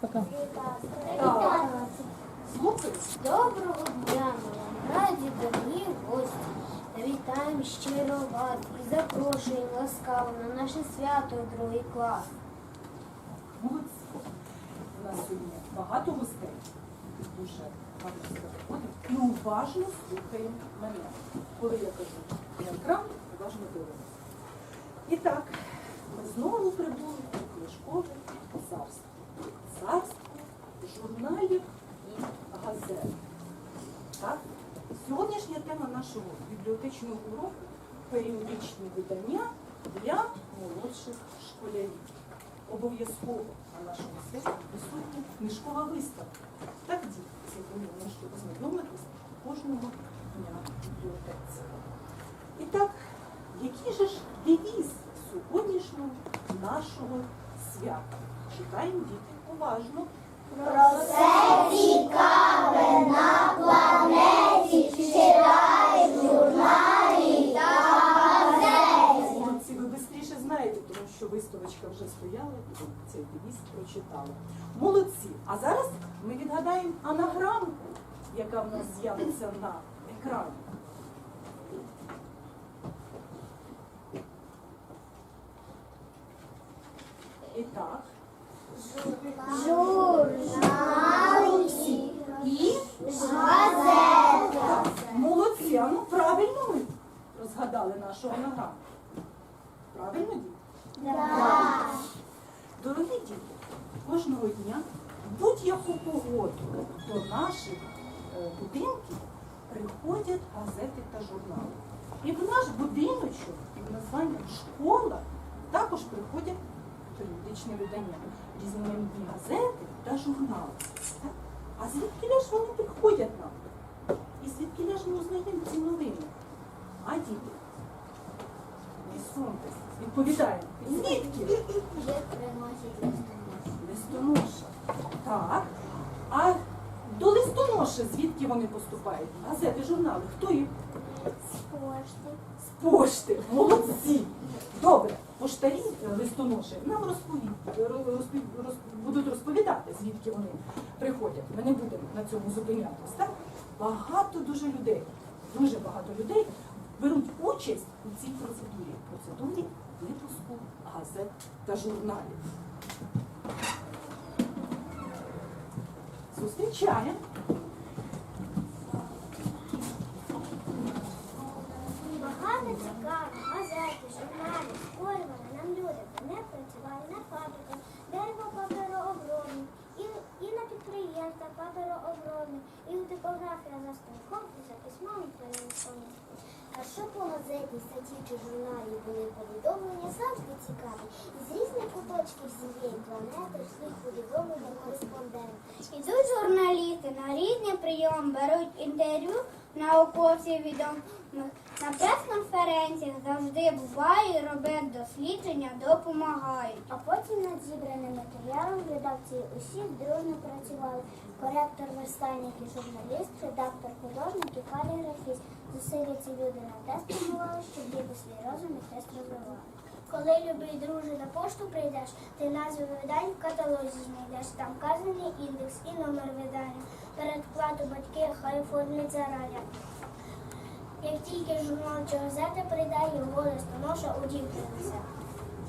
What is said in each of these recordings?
Пока. Доброго дня, ми раді дорогі гості. Вітаємо щиро вас і запрошуємо ласкаво на наше свято другий клас. Молодці. У нас сьогодні багато гостей. Дуже багато себе. І уважно слухаємо мене. Коли я кажу на екран, уважно дивимося. І так, ми знову прибули у книжкове царство. Царство журналів і газет. Так? Сьогоднішня тема нашого бібліотечного уроку періодичні видання для молодших школярів. Обов'язково на нашому святі присутня книжкова виставка. Так, діти, сьогодні можете познайомитися кожного дня бібліотеці. І так, який же ж девіз сьогоднішнього нашого свята? Читаємо діти уважно. Молодці, ви швидше знаєте, тому що виставочка вже стояла і цей девіз прочитала. Молодці. А зараз ми відгадаємо анаграмку, яка в нас з'явиться на екрані. І так. Журналісти. І Газета. молодці. А ну правильно ми розгадали нашу анаграму. Правильно, діти? Дорогі діти, кожного дня в будь-яку погоду до наших е, будинків приходять газети та журнали. І в наш будиночок під названням школа також приходять періодичні видання, різноманітні газети та журнали. Так? А звідки ж вони приходять нам? І звідки ж ми узнаємо ці новини? А діти? Не соромтеся, відповідаємо. Звідки? Листоноша. Так. А листоноші звідки вони поступають? Газети, журнали. Хто їх? З пошти. З пошти. Молодці. Добре. Поштарі е, листоноші нам розповідь, ро- роз- будуть розповідати, звідки вони приходять. Ми не будемо на цьому зупинятися. Так? Багато дуже людей, дуже багато людей беруть участь у цій процедурі. Процедурі випуску газет та журналів. Зустрічаємо. Багато цікавих газети, журналів, створювали нам люди. Вони працювали на фабриках, дерево паперообробні, і, і на підприємствах паперообробні, і у типографія за станком, і за письмовим перелистом. А що по газеті, статті чи журналі були повідомлення завжди цікаві. З різних куточків землі планети йшли повідомлення кореспонденти. Ідуть журналісти на різний прийом, беруть інтерв'ю науковців відомих. На прес-конференціях завжди буває, роблять дослідження, допомагають. А потім над зібраним матеріалом редакції усі дружно працювали. Коректор, верстальник і журналіст, редактор, художник і каліграфіст. Зусилля ці люди на те спрямували, щоб діти свій розум і тест розвивали. Коли, любий друже, на пошту прийдеш, ти назву видань в каталозі знайдеш. Там вказаний індекс і номер видання. Передплату батьки хай оформлять заради. Як тільки журнал чи газета прийде, його листоноша у дім принесе.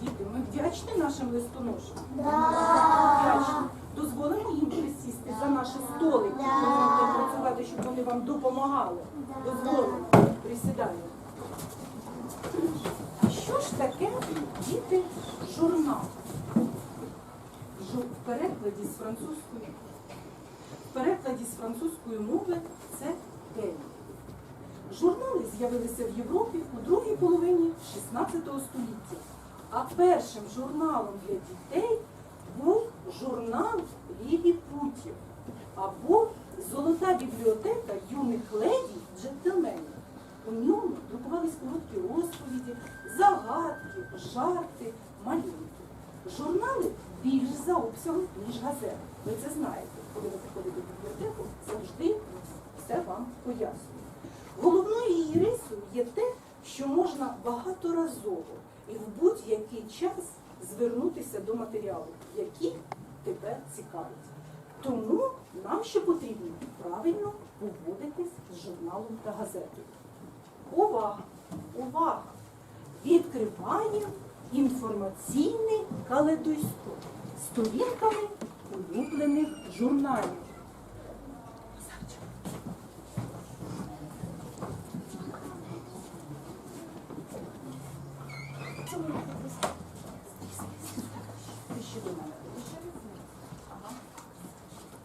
Діти, ми вдячні нашим листоношам? Вдячні. Дозволимо їм присісти за наші столики, будемо працювати, щоб вони вам допомагали. Дозволимо. Присідаємо. А що ж таке, діти, журнал? В перекладі з французької, в перекладі з французької мови це день. Журнали з'явилися в Європі у другій половині 16 століття. А першим журналом для дітей був журнал Ліліпутів або Золота бібліотека юних леді джентльменів. У ньому друкувались короткі розповіді, загадки, жарти, малюнки. Журнали більш за обсягом, ніж газети. Ви це знаєте. Коли ви приходите в бібліотеку, завжди все вам пояснюють. Головною її рисою є те, що можна багаторазово і в будь-який час звернутися до матеріалу, який тебе цікавить. Тому нам ще потрібно правильно поводитись з журналом та газетою. Увага! Увага! Відкриваємо інформаційний калейдоскоп сторінками улюблених журналів. Ти ще до мене.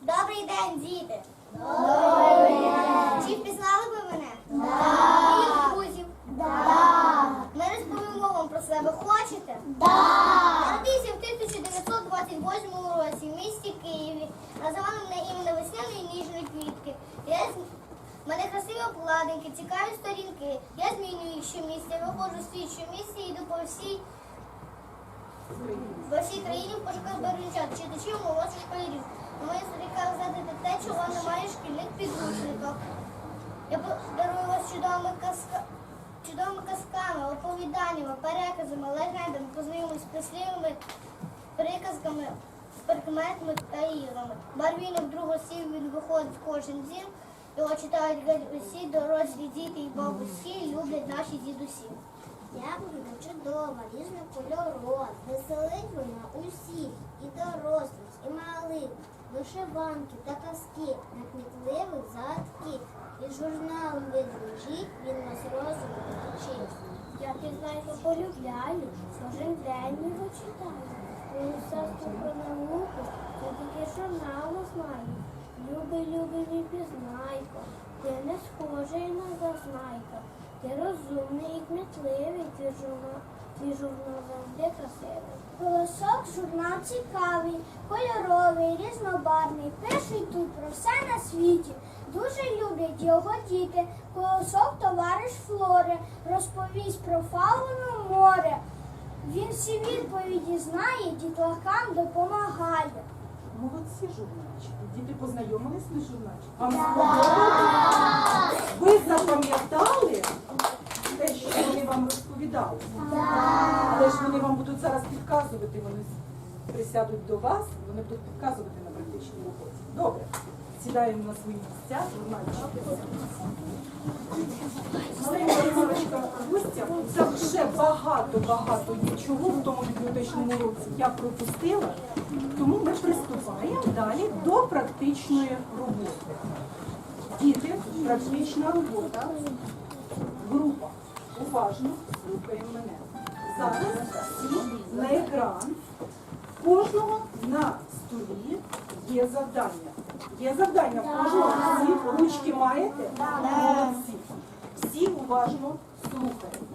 Добрий день, діти! Добрий день! Чи впізнали ви мене? Да! Моїх друзів? Да! Ми розповімо вам про себе. Хочете? Да! Народився в 1928 році в місті Києві. Називали мене іменно весняної ніжної квітки. Я з- в мене красиві обкладинки, цікаві сторінки. Я змінюю їх щомісяця, виходжу в світ щомісяця і йду по всій по всій країні в пошуках бережат, читачів молодших школярів. Моїх сторінках задати те, чого немає шкільних підручниках. Я подарую вас чудовими казка... чудовими казками, оповіданнями, переказами, легендами, познайомимось з прислівами, приказками, прикметами та іграми. Барвінок другого сів він виходить кожен дім. Його читають усі дорослі діти і бабусі люблять наші дідусі. Яблуня чудова, різнокольорова, веселить вона усіх, і дорослих, і малих, вишиванки та казки, накмітливих загадки. І журналом відложить він нас розуму вчить. Я пізнайку полюбляю, кожен день його читаю. Мою сестру про науку, я тільки журнали знаю. Любий, любий мій пізнайко, ти не схожий на зазнайка. Ти розумний і кмітливий, твій журнал, твій журнал завжди красивий. Голосок журнал цікавий, кольоровий, різнобарвний. Перший тут про все на світі. Дуже люблять його діти. Колосок товариш Флори, розповість про фауну море. Він всі відповіді знає, дітлахам допомагає. Молодці журнальчики. Діти познайомились з журнальчиком? Вам сподобалось? Ви запам'ятали розповідали? Але ж вони вам будуть зараз підказувати, вони присядуть до вас, вони будуть підказувати на практичній роботі. Добре. Сідаємо на свої місця, Гостя, це вже багато-багато нічого в тому бібліотечному році я пропустила, тому ми приступаємо далі до практичної роботи. Діти, практична робота. Уважно слухаємо мене. Зараз всі на екран. Кожного на столі є завдання. Є завдання в кожного. Всі ручки маєте? Молодці. Всі уважно слухаємо.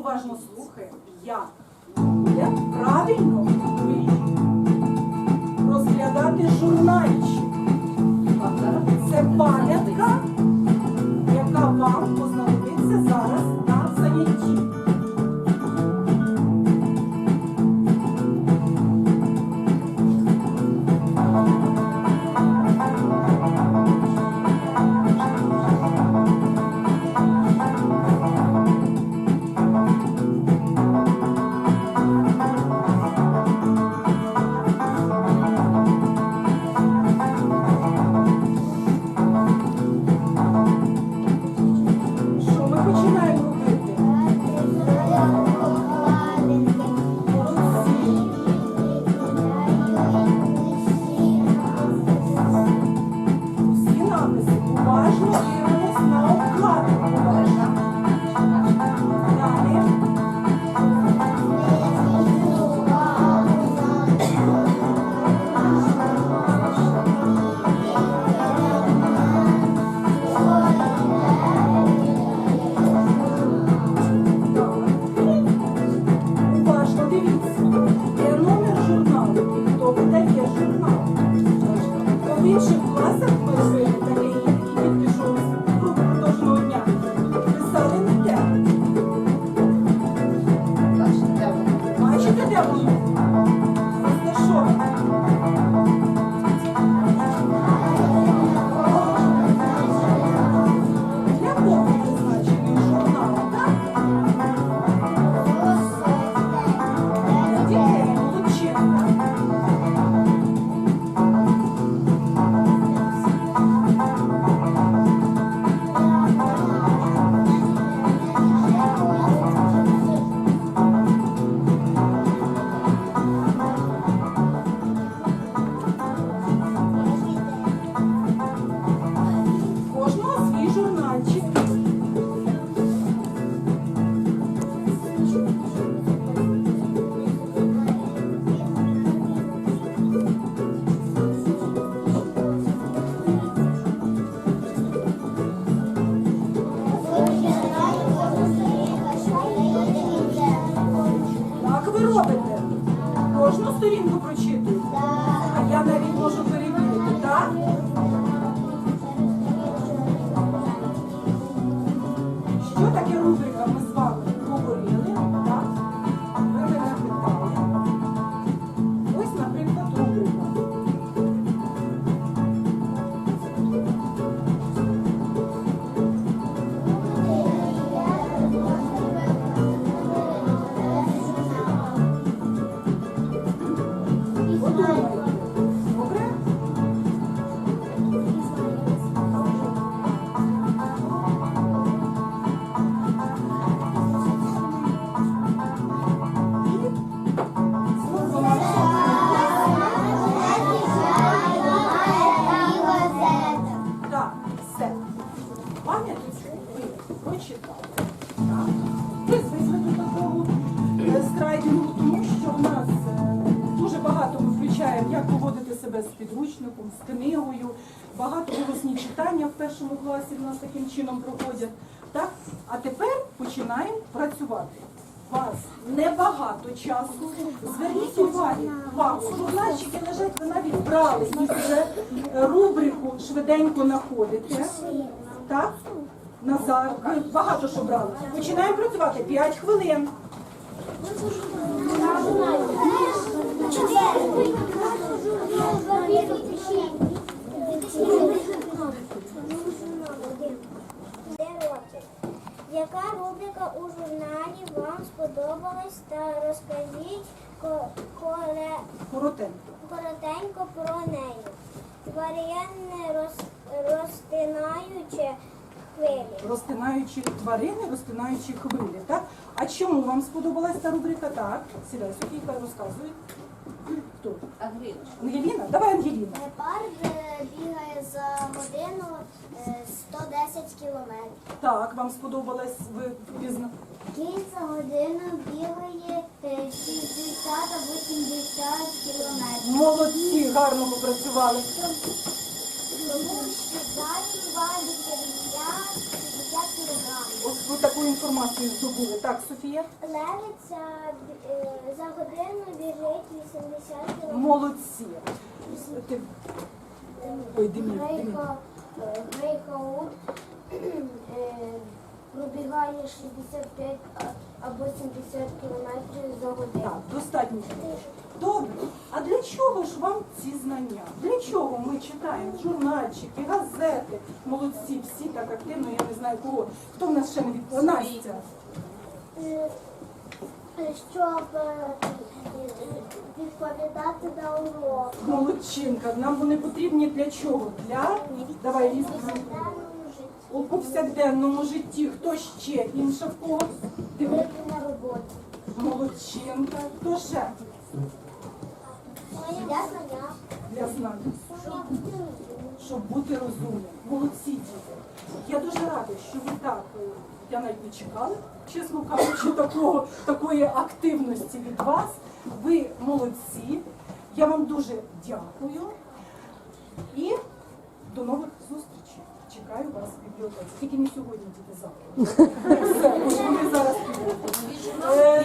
Уважно слухаємо, як буде правильно розглядати журнальчик. Це пам'ятка, ми як поводити себе з підручником, з книгою. Багато голосні читання в першому класі в нас таким чином проходять. Так? А тепер починаємо працювати. Вас небагато часу. Зверніть увагу. журнальчики лежать, ви навіть брали їх вже е, рубрику швиденько знаходите. Так? Назар, ви багато що брали. Починаємо працювати 5 хвилин. Яка рубрика у журналі вам сподобалась та розкажіть коре- Коротенько. коротенько про неї. Тваринне роз, розтинаюче хвилі. Розтинаючі тварини, розтинаючі хвилі. Так? А чому вам сподобалась ця рубрика? Так, сідай, Софійка розказує. Хто? Ангеліна? Давай Ангеліна. Гепард е, бігає за годину е, 110 кілометрів. Так, вам сподобалась ви пізно. Кінь за годину бігає е, 60 або 70 кілометрів. Молодці, гарно попрацювали. Тому що далі важить 50 кілограмів. Ось ви таку інформацію здобули. Так, Софія? Левиця е, за годину біжить 80 км. Молодці. Ти... Ой. Грейка, е, Грейхаут е, пробігає 65 а- або 70 кілометрів за годину. Так, достатньо. Добре. А для чого ж вам ці знання? Для чого ми читаємо журнальчики, газети? Молодці, всі так активно, я не знаю кого. Хто в нас ще не від... Настя. Е, Щоб е, відповідати на урок. Молодчинка. Нам вони потрібні для чого? Для давай Ліза. у повсякденному житті. Хто ще? Інша в кого? Диви. на роботу. Молодчинка. Хто ще? Для знань. щоб бути розумним. Молодці діти. Я дуже рада, що ви так. е, Я навіть не чекала, чесно кажучи, такого, такої активності від вас. Ви молодці. Я вам дуже дякую. І до нових зустрічей. Чекаю вас в бібліотеці. Тільки не сьогодні, діти завтра. Все, вони зараз підуть. Е,